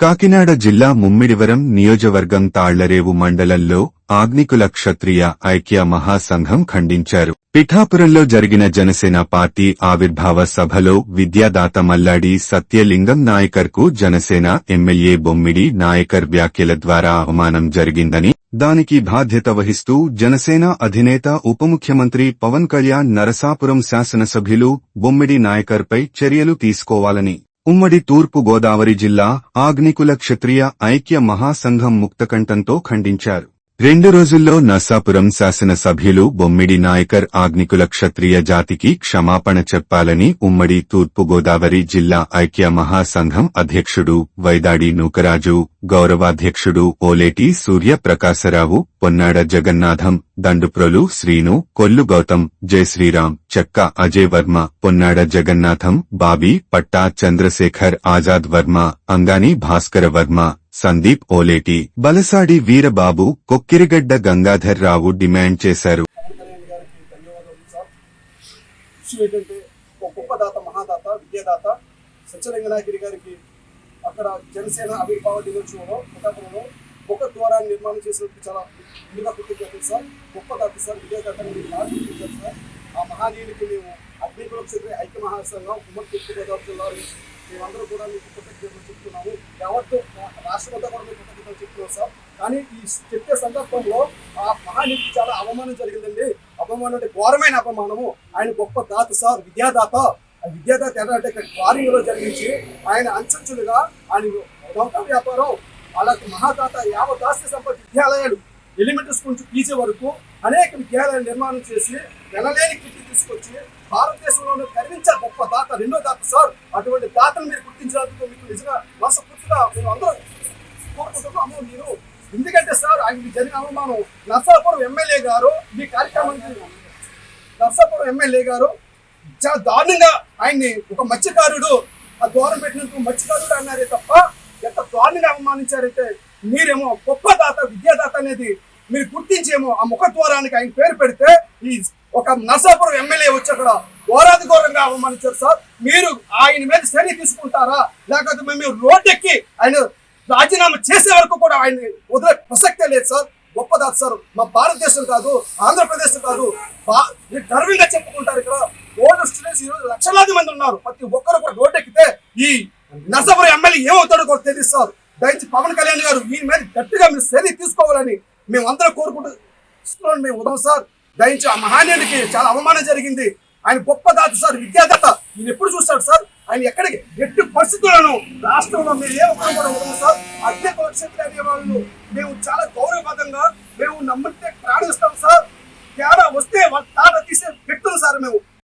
కాకినాడ జిల్లా ముమ్మిడివరం నియోజకవర్గం తాళ్ళరేవు మండలంలో ఆగ్నికుల క్షత్రియ ఐక్య మహాసంఘం ఖండించారు. పిఠాపురంలో జరిగిన జనసేన పార్టీ ఆవిర్భావ సభలో విద్యాదాత మల్లాడి సత్యలింగం నాయకర్కు జనసేన ఎమ్మెల్యే బొమ్మిడి నాయకర్ వ్యాఖ్యల ద్వారా అవమానం జరిగిందని దానికి బాధ్యత వహిస్తూ జనసేన అధినేత ఉప ముఖ్యమంత్రి పవన్ కళ్యాణ్ నరసాపురం శాసనసభ్యులు బొమ్మిడి నాయకర్పై చర్యలు తీసుకోవాలని ఉమ్మడి తూర్పు గోదావరి జిల్లా ఆగ్నికుల క్షత్రియ ఐక్య మహాసంఘం ముక్తకంఠంతో ఖండించారు. రెండు రోజుల్లో నర్సాపురం శాసనసభ్యులు బొమ్మిడి నాయకర్ ఆగ్నికుల క్షత్రియ జాతికి క్షమాపణ చెప్పాలని ఉమ్మడి తూర్పు గోదావరి జిల్లా ఐక్య మహాసంఘం అధ్యక్షుడు వైదాడి నూకరాజు గౌరవాధ్యక్షుడు ఓలేటి సూర్యప్రకాశరావు పొన్నాడ జగన్నాథం దండుప్రొలు శ్రీను కొల్లు గౌతమ్ జయశ్రీరాం చెక్క అజయ్ వర్మ పొన్నాడ జగన్నాథం బాబీ పట్టా చంద్రశేఖర్ ఆజాద్ వర్మ అంగాని భాస్కర వర్మ సందీప్ ఓలేటి బలసాడి వీరబాబు కొక్కిరిగడ్డ గంగాధర్ రావు డిమాండ్ చేశారు. గారికి ధన్యవాదాలు సార్ ఏంటంటే ఒక మహాదాత విద్యాదాత సత్యలింగనాగిరి గారికి అక్కడ జనసేన ఆవిర్భావ దినోత్సవంలో ప్రతాపంలో ఒక ద్వారాన్ని నిర్మాణం చేసినందుకు చాలా ముందుగా కృతజ్ఞతలు సార్. గొప్ప దాత సార్ విద్యాదాత మీరు సార్. ఆ మహానీయుడికి మేము అగ్నికుల క్షేత్ర ఐక్య మహాసంఘం ఉమ్మడి తూర్పు గోదావరి జిల్లాలో మేమందరూ కూడా మీకు కృతజ్ఞతలు చెప్తున్నాము. రాష్ట్రమంతా కూడా మీకు కృతజ్ఞతలు చెప్తున్నాం సార్. కానీ ఈ చెప్పే సందర్భంలో ఆ మహానీతికి చాలా అవమానం జరిగిందండి. అవమానం అంటే ఘోరమైన అవమానము. ఆయన గొప్ప దాత సార్ విద్యాదాత. ఆ విద్యాదాత ఎలా అంటే ఇక్కడ క్వారింగ్లో జరిగించి ఆయన అంచులుగా ఆయన నౌక వ్యాపారం వాళ్ళకి మహాదాత యావ ఆస్తి సంపద విద్యాలయాలు ఎలిమెంటరీ స్కూల్ నుంచి పీజీ వరకు అనేక విద్యాలయాలు నిర్మాణం చేసి వెనలేని కీర్తి తీసుకొచ్చి భారతదేశంలోనే గర్వించే గొప్ప దాత రెండో దాత సార్. అటువంటి దాతను మీరు గుర్తించినందుకు మీకు నిజంగా మనస్ఫూర్తిగా మేము అందరూ కోరుకుంటున్నాము నేను ఎందుకంటే సార్ ఆయనకి జరిగిన అవమానం నర్సాపురం ఎమ్మెల్యే గారు మీ కార్యక్రమానికి నర్సాపురం ఎమ్మెల్యే గారు చాలా దారుణంగా ఆయన్ని ఒక మత్స్యకారుడు ఆ ద్వారం పెట్టినందుకు మత్స్యకారుడు అన్నారే తప్ప ఎంత దారుణంగా అవమానించారైతే మీరేమో గొప్ప దాత విద్యాదాత అనేది మీరు గుర్తించేమో ఆ ముఖ ద్వారానికి ఆయన పేరు పెడితే ఈ ఒక నర్సాపురం ఎమ్మెల్యే వచ్చి అక్కడ ఘోరాది ఘోరంగా అవమానించారు సార్. మీరు ఆయన మీద చర్య తీసుకుంటారా? లేకపోతే మేము రోడ్డెక్కి ఆయన రాజీనామా చేసే వరకు కూడా ఆయన వదిలే ప్రసక్తే లేదు సార్. గొప్ప సార్. మా భారతదేశం కాదు ఆంధ్రప్రదేశ్ కాదు. గర్వంగా చెప్పుకుంటారు ఇక్కడ. ఓల్డ్ స్టూడెంట్స్ ఈరోజు లక్షలాది మంది ఉన్నారు. ప్రతి ఒక్కరు కూడా రోడ్డెక్కితే ఈ నర్సాపురం ఎమ్మెల్యే ఏమవుతాడో కూడా తెలియదు సార్. దయచేసి పవన్ కళ్యాణ్ గారు దీని మీద గట్టిగా మీరు చర్య తీసుకోవాలని మేము అందరం కోరుకుంటూ మేము ఉదయం సార్. దయించి ఆ మహానీయుడికి చాలా అవమానం జరిగింది. ఆయన గొప్ప దాత సార్ విద్యాదాత. నేను ఎప్పుడు చూస్తాడు సార్ ఆయన ఎక్కడికి? ఎట్టి పరిస్థితులను రాష్ట్రంలో మీరు ఏ ఒక్కరు కూడా సార్. అధ్యక్ష నక్షత్ర వాళ్ళు మేము చాలా గౌరవబద్ధంగా మేము నమ్మితే ప్రాణిస్తాం సార్. తేడా వస్తే వాళ్ళు తాత తీసే వ్యక్తులు సార్ మేము.